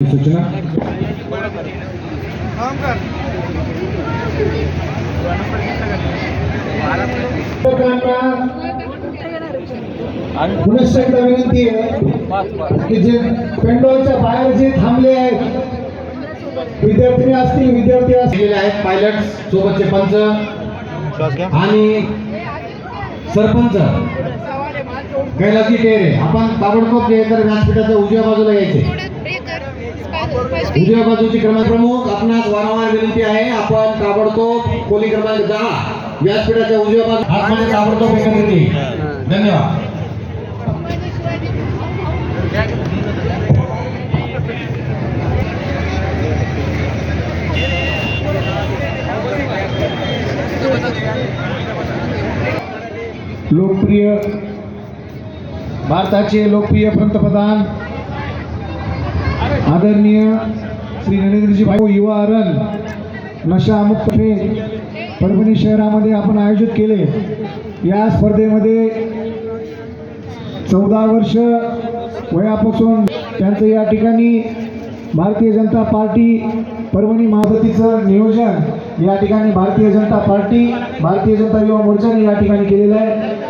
सूचना? पुनश्च एकदा विनंती आहे की जे पेंडॉलच्या बाहेर जे थांबले आहेत विद्यार्थिनी असतील विद्यार्थी असतील. आहेत पायलट सोबतचे पंच. आणि सरपंच. कैलासी टेरे आपण ताबडतोब जे तर व्यासपीठाच्या उजव्या बाजूला यायचे. उजव्या बाजूची क्रमांक प्रमुख आपणास वारंवार विनंती आहे आपण ताबडतोब खोली क्रमांक दहा व्यासपीठाच्या उजव्या बाजू आतमध्ये ताबडतोब एकत्रित धन्यवाद. लोकप्रिय भारताचे लोकप्रिय पंतप्रधान आदरणीय श्री नरेंद्रजी भाऊ हो, युवा अरण नशामुक्त फेर परभणी शहरामध्ये आपण आयोजित केले. या स्पर्धेमध्ये चौदा वर्ष वयापासून त्यांचं या ठिकाणी भारतीय जनता पार्टी परभणी महापतीचं नियोजन या ठिकाणी भारतीय जनता पार्टी भारतीय जनता युवा मोर्चाने या ठिकाणी केलेलं आहे.